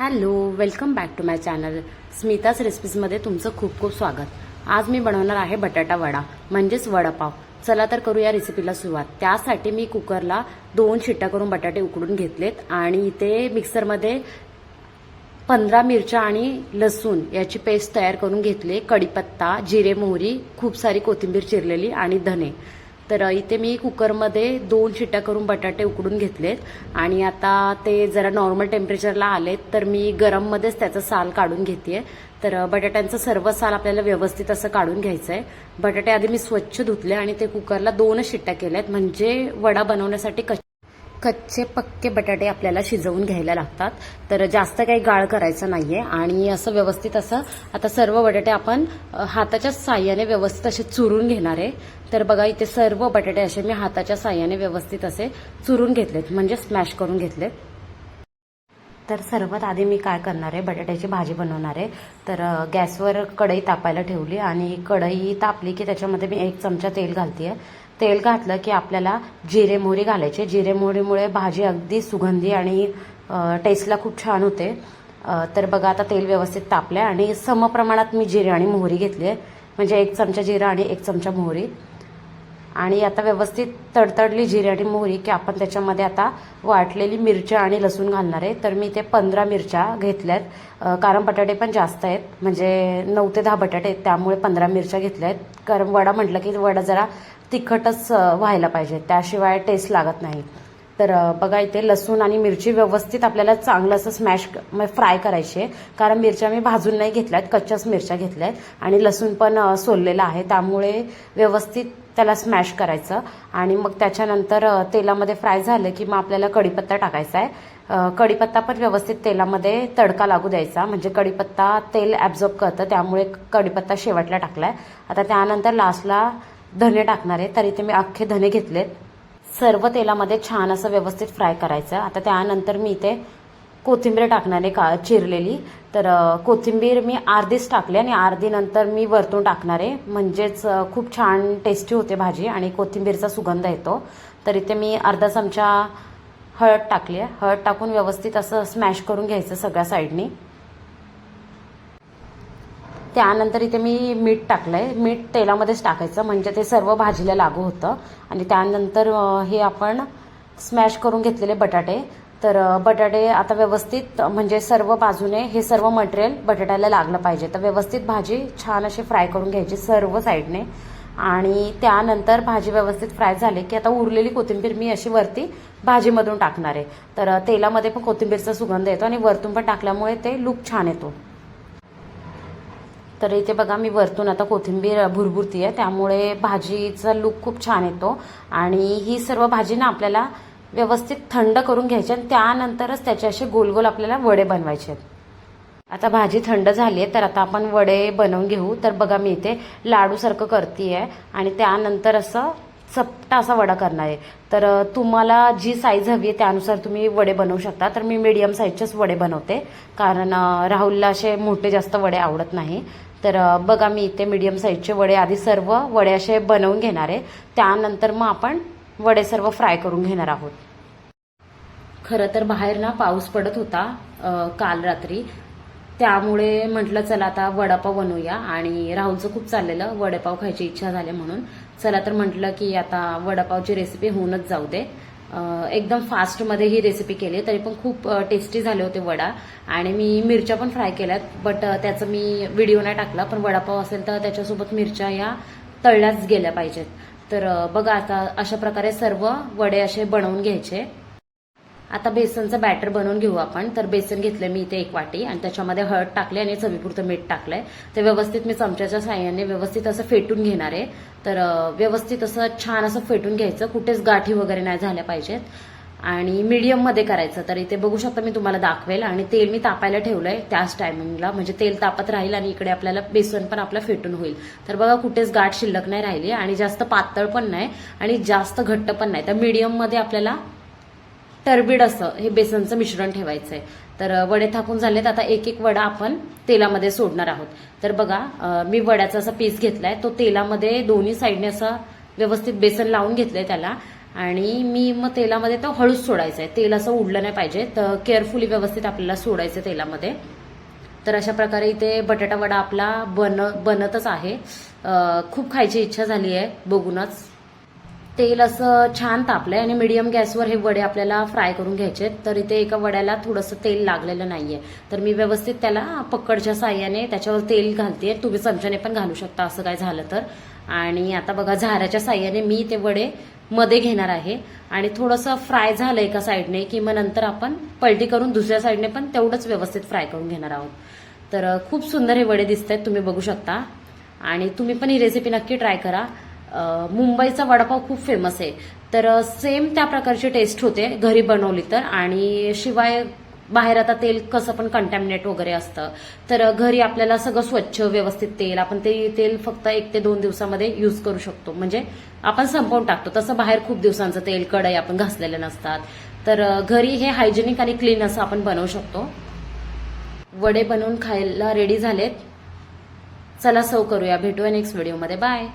Hello welcome back to my channel स्मिताच रेसिपीजमध्ये तुमचं खूप खूप स्वागत. आज मी बनवणार आहे बटाटा वडा म्हणजेच वडापाव. चला तर करू या रेसिपीला सुरुवात. त्यासाठी मी कुकरला दोन शिट्ट्या करून बटाटे उकडून घेतलेत आणि इथे मिक्सरमध्ये पंधरा मिरच्या आणि लसूण याची पेस्ट तयार करून घेतली. कढीपत्ता जिरे मोहरी खूप सारी कोथिंबीर चिरलेली आणि धने. तर इथे मी कुकरमध्ये दोन शिट्ट्या करून बटाटे उकडून घेतलेत. आणि आता ते जरा नॉर्मल टेम्परेचरला आलेत तर मी गरममध्येच त्याचं साल काढून घेते तर बटाट्यांचं सर्व साल आपल्याला व्यवस्थित असं काढून घ्यायचं आहे बटाटे आधी मी स्वच्छ धुतले आणि ते कुकरला दोनच शिट्ट्या केल्यात. म्हणजे वडा बनवण्यासाठी कच्चे पक्के बटाटे आपल्याला शिजवून घ्यायला लागतात. तर जास्त काही गाळ करायचं नाहीये. आणि असं व्यवस्थित असं आता सर्व बटाटे आपण हाताच्या साह्याने व्यवस्थित असे चुरून घेणार आहे. तर बघा इथे सर्व बटाटे असे मी हाताच्या साह्याने व्यवस्थित असे चुरून घेतलेत म्हणजे स्मॅश करून घेतलेत. तर सर्वात आधी मी काय करणार आहे बटाट्याची भाजी बनवणार आहे. तर गॅसवर कढई तापायला ठेवली आणि कढई तापली की त्याच्यामध्ये मी एक चमचा तेल घालते तेल घातलं की आपल्याला जिरे मोहरी घालायचे. जिरे मोहरीमुळे भाजी अगदी सुगंधी आणि टेस्टला खूप छान होते. तर बघा आता तेल व्यवस्थित तापलं आहे आणि समप्रमाणात मी जिरे आणि मोहरी घेतली आहे म्हणजे एक चमचा जिरा आणि एक चमचा मोहरी. आणि आता व्यवस्थित तडतडली जिरे आणि मोहरी की आपण त्याच्यामध्ये आता वाटलेली मिरच्या आणि लसूण घालणार आहे. तर मी इथे पंधरा मिरच्या घेतल्यात. कारण बटाटे पण जास्त आहेत. म्हणजे नऊ ते दहा बटाटे आहेत. त्यामुळे पंधरा मिरच्या घेतल्या आहेत कारण वडा म्हटलं की वडा जरा तिखटच व्हायला पाहिजे. त्याशिवाय टेस्ट लागत नाही. तर बघा इथे लसूण आणि मिरची व्यवस्थित आपल्याला चांगलं असं स्मॅश फ्राय करायचे. कारण मिरच्या मी भाजून नाही घेतल्यात कच्च्याच मिरच्या घेतल्यात. आणि लसूण पण सोललेलं आहे. त्यामुळे व्यवस्थित त्याला स्मॅश करायचं. आणि मग त्याच्यानंतर तेलामध्ये फ्राय झालं की मग आपल्याला कढीपत्ता टाकायचा आहे. कढीपत्ता पण व्यवस्थित तेलामध्ये तडका लागू द्यायचा. म्हणजे कढीपत्ता तेल ॲब्झॉर्ब करतं. त्यामुळे कढीपत्ता शेवटला टाकलाय. आता त्यानंतर लास्टला धने टाकणार आहे. तर इथे मी अख्खे धने घेतलेत. सर्व तेलामध्ये छान असं व्यवस्थित फ्राय करायचं. आता त्यानंतर मी इथे कोथिंबीर टाकणार आहे का चिरलेली. तर कोथिंबीर मी अर्धीच टाकली आणि अर्धी नंतर मी वरतून टाकणार. आहे म्हणजेच खूप छान टेस्टी होते भाजी आणि कोथिंबीरचा सुगंध येतो. तर इथे मी अर्धा चमचा हळद टाकली आहे. हळद टाकून व्यवस्थित असं स्मॅश करून घ्यायचं सगळ्या साईडनी. त्यानंतर इथे मी मीठ टाकलं आहे मीठ तेलामध्येच टाकायचं. म्हणजे ते सर्व भाजीला लागू होतं. आणि त्यानंतर हे आपण स्मॅश करून घेतलेले बटाटे. तर बटाटे आता व्यवस्थित म्हणजे सर्व बाजूने हे सर्व मटेरियल बटाट्याला लागलं पाहिजे. तर व्यवस्थित भाजी छान अशी फ्राय करून घ्यायची सर्व साईडने. आणि त्यानंतर भाजी व्यवस्थित फ्राय झाली की आता उरलेली कोथिंबीर मी अशी वरती भाजीमधून टाकणार आहे. तर तेलामध्ये पण कोथिंबीरचा सुगंध येतो आणि वरतून पण टाकल्यामुळे ते लुक छान येतो. तर इथे बघा मी वरतून आता कोथिंबीर भुरभुरती आहे त्यामुळे भाजीचा लुक खूप छान येतो. आणि ही सर्व भाजी ना आपल्याला व्यवस्थित थंड करून घ्यायची आणि त्यानंतरच त्याचे असे गोल गोल आपल्याला वडे बनवायचे आहेत. आता भाजी थंड झाली आहे तर आता आपण वडे बनवून घेऊ. तर बघा मी इथे लाडूसारखं करते आणि त्यानंतर असं चपटा असा वडा करणार आहे. तर तुम्हाला जी साईज हवी आहे त्यानुसार तुम्ही वडे बनवू शकता. तर मी मीडियम साईजचेच वडे बनवते. कारण राहुलला असे मोठे जास्त वडे आवडत नाही. तर बघा मी इथे मीडियम साईजचे वडे आधी सर्व वडे असे बनवून घेणार आहे. त्यानंतर मग आपण वडे सर्व फ्राय करून घेणार आहोत. खरं तर बाहेर ना पाऊस पडत होता काल रात्री. त्यामुळे म्हटलं चला आता वडापाव बनवूया. आणि राहुलचं खूप चाललेलं वडापाव खायची इच्छा झाली म्हणून. चला तर म्हटलं की आता वडापावची रेसिपी होऊनच जाऊ दे. एकदम फास्टमध्ये ही रेसिपी केली तरी पण खूप टेस्टी झाले होते वडा. आणि मी मिरच्या पण फ्राय केल्यात बट त्याचं मी व्हिडिओ नाही टाकला. पण वडापाव असेल तर त्याच्यासोबत मिरच्या या तळल्याच गेल्या पाहिजेत. तर बघा आता अशा प्रकारे सर्व वडे असे बनवून घ्यायचे. आता बेसनचं बॅटर बनवून घेऊ आपण. तर बेसन घेतलं मी इथे एक वाटी आणि त्याच्यामध्ये हळद टाकले आणि चवीपुरतं मीठ टाकलंय. ते व्यवस्थित मी चमच्याच्या साह्याने व्यवस्थित असं फेटून घेणार आहे. तर व्यवस्थित असं छान असं फेटून घ्यायचं. कुठेच गाठी वगैरे नाही झाल्या पाहिजेत. आणि मीडियममध्ये करायचं. तर इथे बघू शकता मी तुम्हाला दाखवेल. आणि तेल मी तापायला ठेवलंय त्याच टायमिंगला म्हणजे तेल तापत राहील आणि इकडे आपल्याला बेसन पण आपलं फेटून होईल. तर बघा कुठेच गाठ शिल्लक नाही राहिली. आणि जास्त पातळ पण नाही आणि जास्त घट्ट पण नाही. तर मीडियममध्ये आपल्याला टरबीड असं हे बेसनचं मिश्रण ठेवायचं आहे तर वडे थापून झालेत आता एक एक वडा आपण तेलामध्ये सोडणार आहोत. तर बघा मी वड्याचा असा पीस घेतलाय तो तेलामध्ये दोन्ही साईडने असं व्यवस्थित बेसन लावून घेतलंय त्याला. आणि मी मग तेलामध्ये तो हळूच सोडायचा आहे तेल असं उडलं नाही पाहिजे तर केअरफुली व्यवस्थित आपल्याला सोडायचं तेलामध्ये. तर अशा प्रकारे इथे बटाटा वडा आपला बन बनतच आहे. खूप खायची इच्छा झाली आहे बघूनच. तेल असं छान तापलंय आणि मीडियम गॅसवर हे वडे आपल्याला फ्राय करून घ्यायचे तर इथे एका वड्याला थोडंसं तेल लागलेलं नाहीये. तर मी व्यवस्थित त्याला पकडच्या साह्याने त्याच्यावर तेल घालते तुम्ही चमच्याने पण घालू शकता असं काय झालं तर. आणि आता बघा झाऱ्याच्या साह्याने मी ते वडे मध्ये घेणार आहे. आणि थोडंसं फ्राय झालं एका साईडने की मग नंतर आपण पलटी करून दुसऱ्या साईडने पण तेवढंच व्यवस्थित फ्राय करून घेणार आहोत. तर खूप सुंदर हे वडे दिसत आहेत तुम्ही बघू शकता. आणि तुम्ही पण ही रेसिपी नक्की ट्राय करा. मुंबईचा वडापाव खूप फेमस आहे. तर सेम त्या प्रकारची टेस्ट होते घरी बनवली तर. आणि शिवाय बाहेर आता तेल कसं पण कंटॅमिनेट वगैरे असतं. तर घरी आपल्याला सगळं स्वच्छ व्यवस्थित तेल आपण ते तेल फक्त एक ते दोन दिवसामध्ये यूज करू शकतो. म्हणजे आपण संपवून टाकतो. तसं बाहेर खूप दिवसांचं तेल कढई आपण घासलेले नसतात. तर घरी हे हायजेनिक आणि क्लीन असं आपण बनवू शकतो. वडे बनवून खायला रेडी झालेत. चला सव करूया. भेटूया नेक्स्ट व्हिडिओमध्ये बाय